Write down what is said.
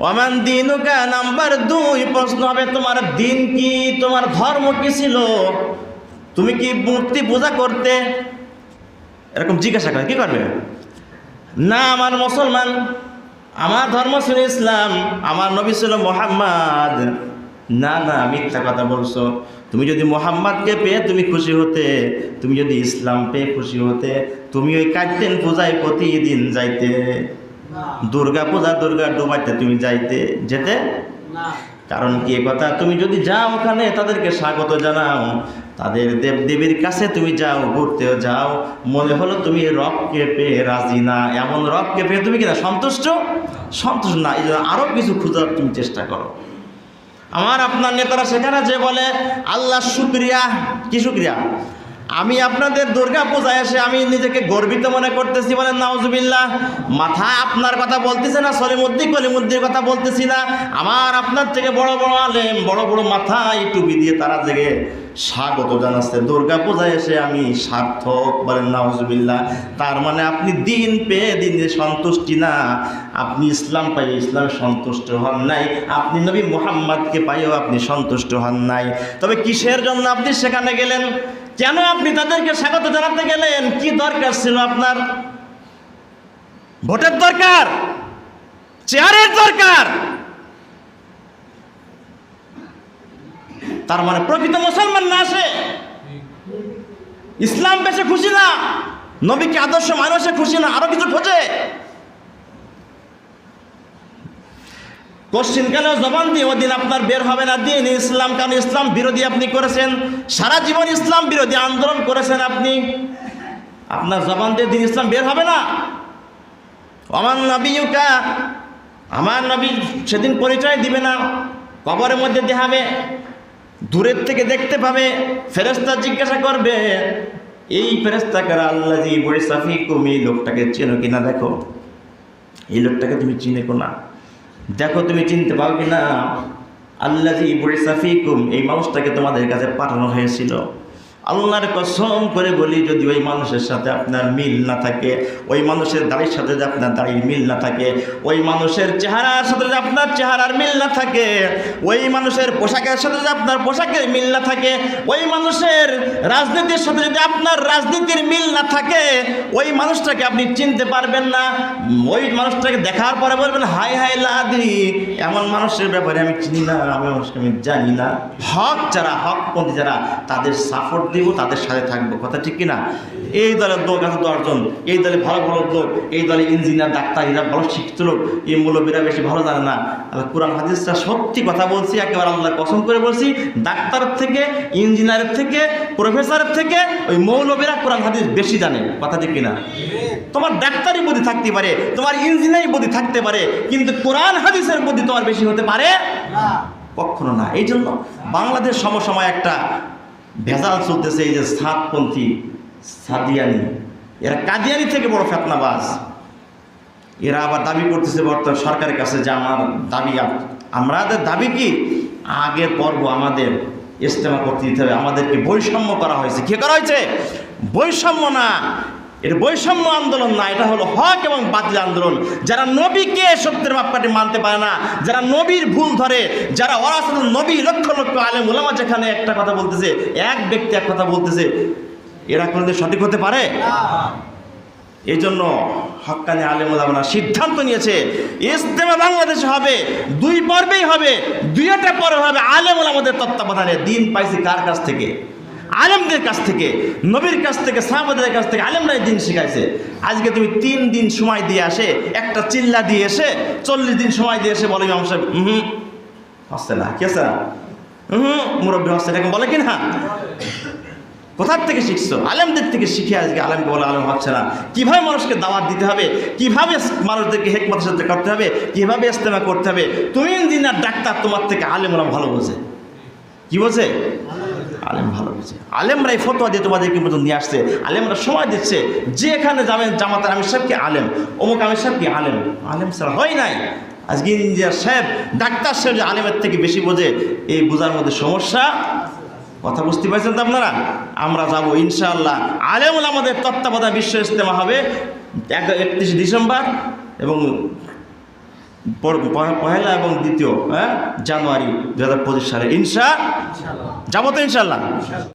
Oman দিনুকা number দুই, প্রশ্ন হবে, তোমার দিন কি? তোমার ধর্ম কি ছিল? তুমি কি মূর্তি পূজা করতে? এরকম জিজ্ঞাসা করে, কি করবে? না, আমার মুসলমান। আমার ধর্ম ছিল ইসলাম। আমার নবী ছিল মোহাম্মদ। না না, মিথ্যা কথা বলছো। তুমি যদি মোহাম্মদকে পেয়ে তুমি খুশি হতে, তুমি যদি ইসলাম পেয়ে খুশি হতে, তুমি ওই কাটতেন পূজায় প্রতিদিন যাইতে। দুর্গা পূজা দুর্গা ডুবাইতে তুমি যাইতে যেতে? কারণ কি কথা তুমি যদি যাও ওখানে তাদেরকে স্বাগত জানাও। তাদের দেব দেবীর কাছে তুমি যাও ঘুরতেও যাও। মনে হলো তুমি রবকে পেয়ে রাজি না। এমন রবকে পেয়ে তুমি কিনা সন্তুষ্ট? সন্তুষ্ট না। এই জন্য আরও কিছু খোঁজার তুমি চেষ্টা করো। আমার আপনার নেতারা সেখানে যে বলে আল্লাহ শুক্রিয়া। কি শুক্রিয়া? আমি আপনাদের দুর্গা পূজায় এসে আমি নিজেকে গর্বিত মনে করতেছি বলেন, নাউজুবিল্লাহ। মাথা আপনার কথা বলতেছে না সলিমুদ্দি কলিমুদ্দির কথা বলতেছি না। আমার আপনার থেকে বড় বড় আলেম, বড় বড় মাথা এই টুপি দিয়ে তারা জেগে স্বাগত জানাচ্ছে। দুর্গা পূজায় এসে আমি সার্থক বলেন, নাউজুবিল্লাহ। তার মানে আপনি দিন পেয়ে দিন সন্তুষ্টি না, আপনি ইসলাম পাইয়ে ইসলামে সন্তুষ্ট হন নাই। আপনি নবী মোহাম্মদকে পাইয়েও আপনি সন্তুষ্ট হন নাই। তবে কিসের জন্য আপনি সেখানে গেলেন? কেন আপনি তাদেরকে স্বাগত জানাতে গেলেন? কি দরকার ছিল আপনার? ভোটের দরকার? চেয়ারের দরকার? তার মানে প্রকৃত মুসলমান না আসে ইসলাম বেশে খুশি না? নবীকে আদর্শ মানুষে খুশি না? আরও কিছু খোঁজে? কোশ্চিনকালেও জবান দিয়ে ওদিন আপনার বের হবে না? দিন ইসলাম, কারণ ইসলাম বিরোধী আপনি করেছেন। সারা জীবন ইসলাম বিরোধী আন্দোলন করেছেন আপনি। আপনার জবান দিয়ে দিন ইসলাম বের হবে না? আমার নবীকা আমার নবী সেদিন পরিচয় দিবে না। কবরের মধ্যে দেখাবে, দূরের থেকে দেখতে পাবে ফেরেস্তা জিজ্ঞাসা করবে, এই ফেরেস্তা কারা? আল্লাহ তুমি এই লোকটাকে চেনো কিনা? দেখো, এই লোকটাকে তুমি চিনে না দেখো তুমি চিনতে পারবে না আল্লাহ ইবুল সাফিকুম এই মানুষটাকে তোমাদের কাছে পাঠানো হয়েছিল। আল্লাহর কসম করে বলি, যদি ওই মানুষের সাথে আপনার মিল না থাকে, ওই মানুষের দাড়ির সাথে যদি আপনার দাড়ির মিল না থাকে, ওই মানুষের চেহারার সাথে যদি আপনার চেহারার মিল না থাকে, ওই মানুষের পোশাকের সাথে যদি আপনার পোশাকের মিল না থাকে, ওই মানুষের রাজনীতির সাথে যদি আপনার রাজনীতির মিল না থাকে, ওই মানুষটাকে আপনি চিনতে পারবেন না। ওই মানুষটাকে দেখার পরে বলবেন হাই হাই লাদি। এমন মানুষের ব্যাপারে আমি চিনি না, আমি মানুষকে আমি জানি না। হক যারা হক হকপন্থী যারা, তাদের সাপোর্ট দিব, তাদের সাথে থাকব। কথা ঠিক কিনা? এই দলের লোক আছে দশজন। এই দলে ভালো ভালো লোক, এই দলে ইঞ্জিনিয়ার, ডাক্তার, এরা ভালো শিক্ষিত লোক, এই মৌলবীরা বেশি ভালো জানে না। কোরআন, হাদিসটা সত্যি কথা বলছি, একেবারে আল্লাহ কসম করে বলছি ডাক্তারের থেকে ইঞ্জিনিয়ারের থেকে প্রফেসরের থেকে, ওই মৌলবীরা কোরআন, হাদিস বেশি জানে। কথা ঠিক কিনা? তোমার ডাক্তারি বুদ্ধি থাকতে পারে, তোমার ইঞ্জিনিয়ারিং বুদ্ধি থাকতে পারে, কিন্তু কোরআন, হাদিসের বুদ্ধি তোমার বেশি হতে পারে কখনো না। এই জন্য বাংলাদেশ সমসময় একটা ভেজাল চলতেছে এই যে সাতপন্থী সাদিয়ানি। এরা কাদিয়ানি থেকে বড় ফেতনাবাজ। এরা আবার দাবি করতেছে বর্তমান সরকারের কাছে যে আমার দাবি আমাদের দাবি কি? আগের পর্ব আমাদের ইস্তেমা করতে দিতে হবে। আমাদেরকে বৈষম্য করা হয়েছে। কে করা হয়েছে? বৈষম্য না। এটা বৈষম্য আন্দোলন না, এটা হলো হক এবং বাতিল আন্দোলন। যারা নবীকে সত্যের মাপকাঠি মানতে পারে না, যারা নবীর ভুল ধরে, যারা ওরাসল নবী, লক্ষ লক্ষ আলেম ওলামা যেখানে একটা কথা বলতেছে, এক ব্যক্তি এক কথা বলতেছে, এরা কোনোদিন সঠিক হতে পারে? এই জন্য হক্কানি আলেম ওলামারা সিদ্ধান্ত নিয়েছে ইস্তেমা বাংলাদেশে হবে, দুই পর্বেই হবে, দুইটা পর্বে হবে আলেম ওলামাদের তত্ত্বাবধানে। দিন পাইছি কার কাছ থেকে? আলেমদের কাছ থেকে, নবীর কাছ থেকে, সাহাবাদের কাছ থেকে আলেমরাই দিন শিখাইছে। আজকে তুমি তিন দিন সময় দিয়ে আসে একটা চিল্লা দিয়ে এসে, চল্লিশ দিন সময় দিয়ে এসে বলে ইমাম সাহেব হুম হসছে না, কি আছে হুম, মুরব্বী হসছে এরকম বলে কি না কোথার থেকে শিখছো? আলেমদের থেকে শিখে আজকে আলেমকে বলে, আলেম হচ্ছে না। কীভাবে মানুষকে দাওয়াত দিতে হবে? কীভাবে মানুষদেরকে হেকমতের সাথে করতে হবে? কীভাবে ইস্তেমা করতে হবে? তুমি ইঞ্জিনিয়ার ডাক্তার, তোমার থেকে আলেমরা ভালো বোঝে। কি বলছে? আলেম ভালো বোঝে আলেমরা এই ফটোয়া দিয়ে তোমাদেরকে মতো নিয়ে আসছে। আলেমরা সময় দিচ্ছে। যে এখানে যাবেন জামাতার আমির সাহেব কি আলেম? অমুক আমির সাহেব কি আলেম? আলেম ছাড়া হয় নাই। আজকে ইঞ্জিনিয়ার সাহেব, ডাক্তার সাহেব যে আলেমের থেকে বেশি বোঝে, এই বোঝার মধ্যে সমস্যা? কথা বুঝতে পারছেন তো আপনারা? আমরা যাব ইনশাআল্লাহ। আলেমুল আমাদের তত্ত্বাবধায় বিশ্ব ইস্তেমা হবে এক একত্রিশে ডিসেম্বর এবং পহেলা এবং দ্বিতীয় হ্যাঁ? জানুয়ারি দু হাজার পঁচিশ সালে। ইনশা যাব তো ইনশাল্লাহ।